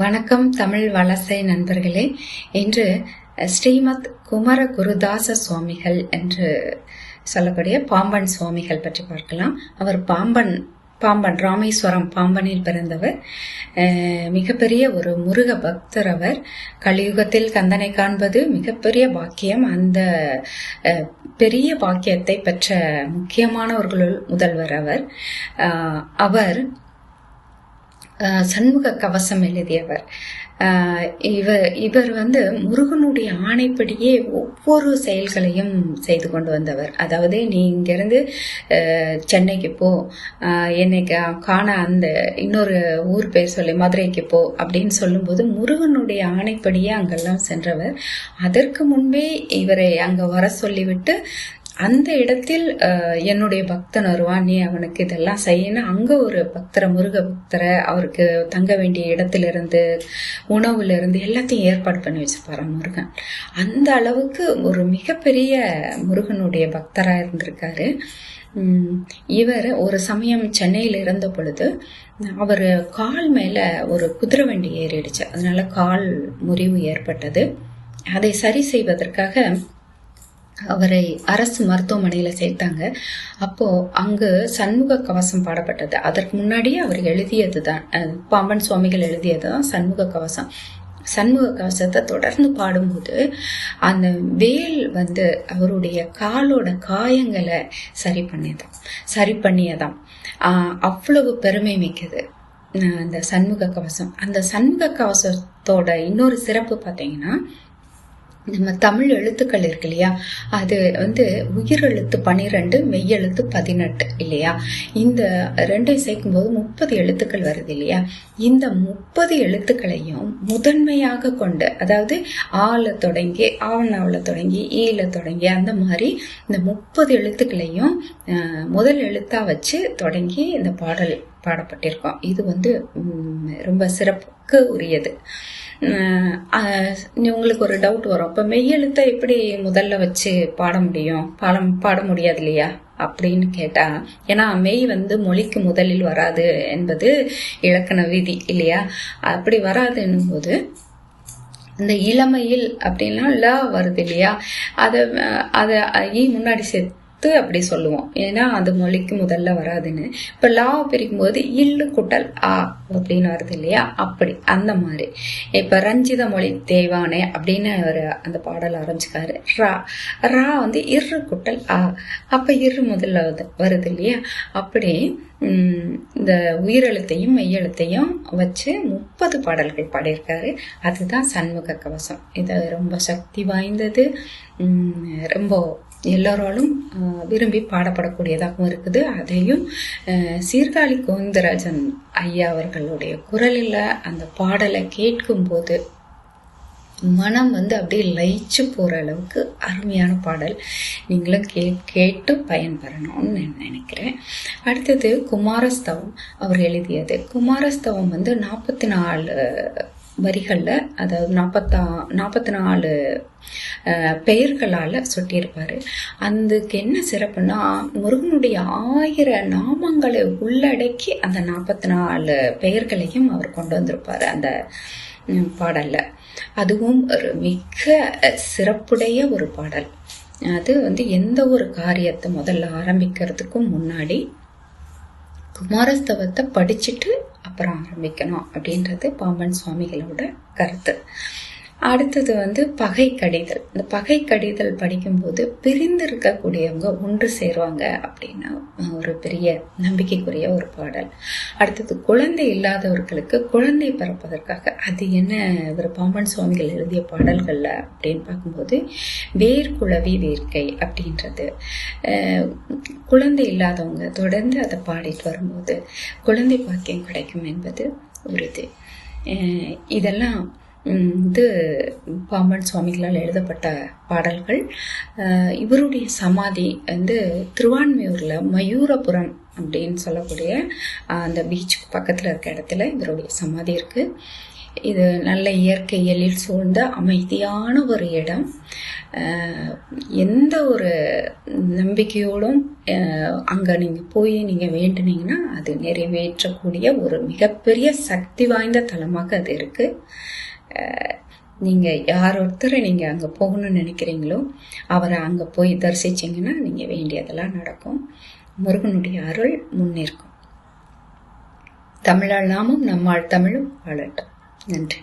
வணக்கம் தமிழ் வலசை நண்பர்களே. இன்று ஸ்ரீமத் குமர குருதாச சுவாமிகள் என்று சொல்லக்கூடிய பாம்பன் சுவாமிகள் பற்றி பார்க்கலாம். அவர் பாம்பன் பாம்பன் ராமேஸ்வரம் பாம்பனில் பிறந்தவர். மிகப்பெரிய ஒரு முருக பக்தர் அவர். கலியுகத்தில் கந்தனை காண்பது மிகப்பெரிய பாக்கியம். அந்த பெரிய பாக்கியத்தை பெற்ற முக்கியமானவர்களுள் முதல்வர் அவர். அவர் சண்முக கவசம் எழுதியவர். இவர் இவர் வந்து முருகனுடைய ஆணைப்படியே ஒவ்வொரு செயல்களையும் செய்து கொண்டு வந்தவர். அதாவது நீ இங்கேருந்து சென்னைக்கு போ. அஹ், என்னை காண அந்த இன்னொரு ஊர் பேர் சொல்லி மதுரைக்கு போ அப்படின்னு சொல்லும்போது முருகனுடைய ஆணைப்படியே அங்கெல்லாம் சென்றவர். அதற்கு முன்பே இவரை அங்கே வர சொல்லிவிட்டு அந்த இடத்தில் என்னுடைய பக்தன் வருவான் நீ அவனுக்கு இதெல்லாம் செய்யணும். அங்க ஒரு பக்தரை முருக பக்தரை அவருக்கு தங்க வேண்டிய இடத்திலிருந்து உணவுல இருந்து எல்லாத்தையும் ஏற்பாடு பண்ணி வச்சுப்பாரு முருகன். அந்த அளவுக்கு ஒரு மிகப்பெரிய முருகனுடைய பக்தராக இருந்திருக்காரு. இவர் ஒரு சமயம் சென்னையில் இருந்த பொழுது அவர் கால் மேலே ஒரு குதிரை வண்டி ஏறிடுச்சு. அதனால கால் முறிவு ஏற்பட்டது. அதை சரி செய்வதற்காக அவரை அரசு மருத்துவமனையில் சேர்த்தாங்க. அப்போ அங்கு சண்முக கவசம் பாடப்பட்டது. அதற்கு முன்னாடியே அவர் எழுதியது தான் பாம்பன் சுவாமிகள் எழுதியது தான் சண்முக கவசம். சண்முக கவசத்தை தொடர்ந்து பாடும்போது அந்த வேல் வந்து அவருடைய காலோட காயங்களை சரி பண்ணியதாம். சரி பண்ணியதாம். அவ்வளவு பெருமை மிக்கது அந்த சண்முக கவசம். அந்த சண்முக கவசத்தோட இன்னொரு சிறப்பு பார்த்தீங்கன்னா நம்ம தமிழ் எழுத்துக்கள் இருக்கு இல்லையா? அது வந்து உயிரெழுத்து பனிரெண்டு மெய்யெழுத்து பதினெட்டு இல்லையா? இந்த ரெண்டையும் சேர்க்கும்போது முப்பது எழுத்துக்கள் வருது இல்லையா? இந்த முப்பது எழுத்துக்களையும் முதன்மையாக கொண்டு அதாவது ஆல தொடங்கி ஆவணாவில் தொடங்கி ஈல தொடங்கி அந்த மாதிரி இந்த முப்பது எழுத்துக்களையும் முதல் எழுத்தாக வச்சு தொடங்கி இந்த பாடல் பாடப்பட்டிருக்கோம். இது வந்து ரொம்ப சிறப்புக்கு உரியது. உங்களுக்கு ஒரு டவுட் வரும். அப்போ மெய்யெழுத்தை எப்படி முதல்ல வச்சு பாட முடியும்? பாடம் பாட முடியாது இல்லையா? அப்படின்னு கேட்டா ஏன்னா மெய் வந்து மொழிக்கு முதலில் வராது என்பது இலக்கண விதி இல்லையா? அப்படி வராதுன்னும் போது இந்த இளமையில் அப்படின்னா ல வருது இல்லையா? அதை அதை ஈ முன்னாடி சேர்த்து அப்படி சொல்லுவோம். ஏன்னா அது மொழிக்கு முதல்ல வராதுன்னு. இப்ப லா பிரிக்கும் போது இல்லு குட்டல் ஆ அப்படின்னு வருது இல்லையா? அப்படி அந்த மாதிரி. இப்ப ரஞ்சித மொழி தேவானே அப்படின்னு ஒரு அந்த பாடல் ஆரம்பிச்சுக்காரு. ரா ரா வந்து இரு குட்டல் ஆ. அப்ப இரு முதல்ல வருது- வருது இல்லையா? அப்படி இந்த உயிரெழுத்தையும் மெய்யெழுத்தையும் வச்சு முப்பது பாடல்கள் பாடியிருக்காரு. அதுதான் சண்முக கவசம். இது ரொம்ப சக்தி வாய்ந்தது. ரொம்ப எல்லோராலும் விரும்பி பாடப்படக்கூடியதாகவும் இருக்குது. அதையும் சீர்காழி கோவிந்தராஜன் ஐயா அவர்களுடைய குரலில் அந்த பாடலை கேட்கும்போது மனம் வந்து அப்படியே லயிச்சு போகிற அளவுக்கு அருமையான பாடல் நீங்களும் கே கேட்டு பயன்பெறணும்னு நான் நினைக்கிறேன். அடுத்தது குமாரஸ்தவம். அவர் எழுதியது. குமாரஸ்தவம் வந்து நாற்பத்தி நாலு வரிகளில் அதாவது நாற்பத்தா நாற்பத்தி நாலு பெயர்களால் சுட்டியிருப்பாரு. அதுக்கு என்ன சிறப்புனா முருகனுடைய ஆயிர நாமங்களை உள்ளடக்கி அந்த நாற்பத்தி நாலு பெயர்களையும் அவர் கொண்டு வந்திருப்பார் அந்த பாடலில். அதுவும் ஒரு மிக சிறப்புடைய ஒரு பாடல். அது வந்து எந்த ஒரு காரியத்தை முதல்ல ஆரம்பிக்கிறதுக்கும் முன்னாடி குமாரஸ்தவத்தை படிச்சுட்டு அப்புறம் ஆரம்பிக்கணும் அப்படின்றது பாம்பன் சுவாமிகளோட கருத்து. அடுத்தது வந்து பகை கடிதல் இந்த பகை கடிதல் படிக்கும்போது பிரிந்து இருக்கக்கூடியவங்க ஒன்று சேருவாங்க அப்படின்னு ஒரு பெரிய நம்பிக்கைக்குரிய ஒரு பாடல். அடுத்தது குழந்தை இல்லாதவர்களுக்கு குழந்தை பிறப்பதற்காக அது என்ன இவர் பாம்பன் சுவாமிகள் எழுதிய பாடல்கள்ல அப்படின்னு பார்க்கும்போது வேர்குழவி வேர்க்கை அப்படின்றது. குழந்தை இல்லாதவங்க தொடர்ந்து அதை பாடிட்டு வரும்போது குழந்தை பாக்கியம் கிடைக்கும் என்பது ஒரு இது. இதெல்லாம் இது பாம்பன் சுவாமிகளால் எழுதப்பட்ட பாடல்கள். இவருடைய சமாதி வந்து திருவான்மையூரில் மயூரபுரம் அப்படின்னு சொல்லக்கூடிய அந்த பீச்சுக்கு பக்கத்தில் இருக்க இடத்துல இவருடைய சமாதி இருக்குது இது நல்ல இயற்கை எழில் சூழ்ந்த அமைதியான ஒரு இடம். எந்த ஒரு நம்பிக்கையோடும் அங்கே நீங்கள் போய் நீங்கள் வேண்டுனீங்கன்னா அது நிறைவேற்றக்கூடிய ஒரு மிகப்பெரிய சக்தி வாய்ந்த தலமாக அது இருக்குது நீங்கள் யார் ஒருத்தர் நீங்கள் அங்கே போகணும்னு நினைக்கிறீங்களோ அவரை அங்கே போய் தரிசிச்சிங்கன்னா நீங்கள் வேண்டியதெல்லாம் நடக்கும். முருகனுடைய அருள் முன்னிற்கும். தமிழால் நாமும் நம்மால் தமிழும் வாழட்டும். நன்றி.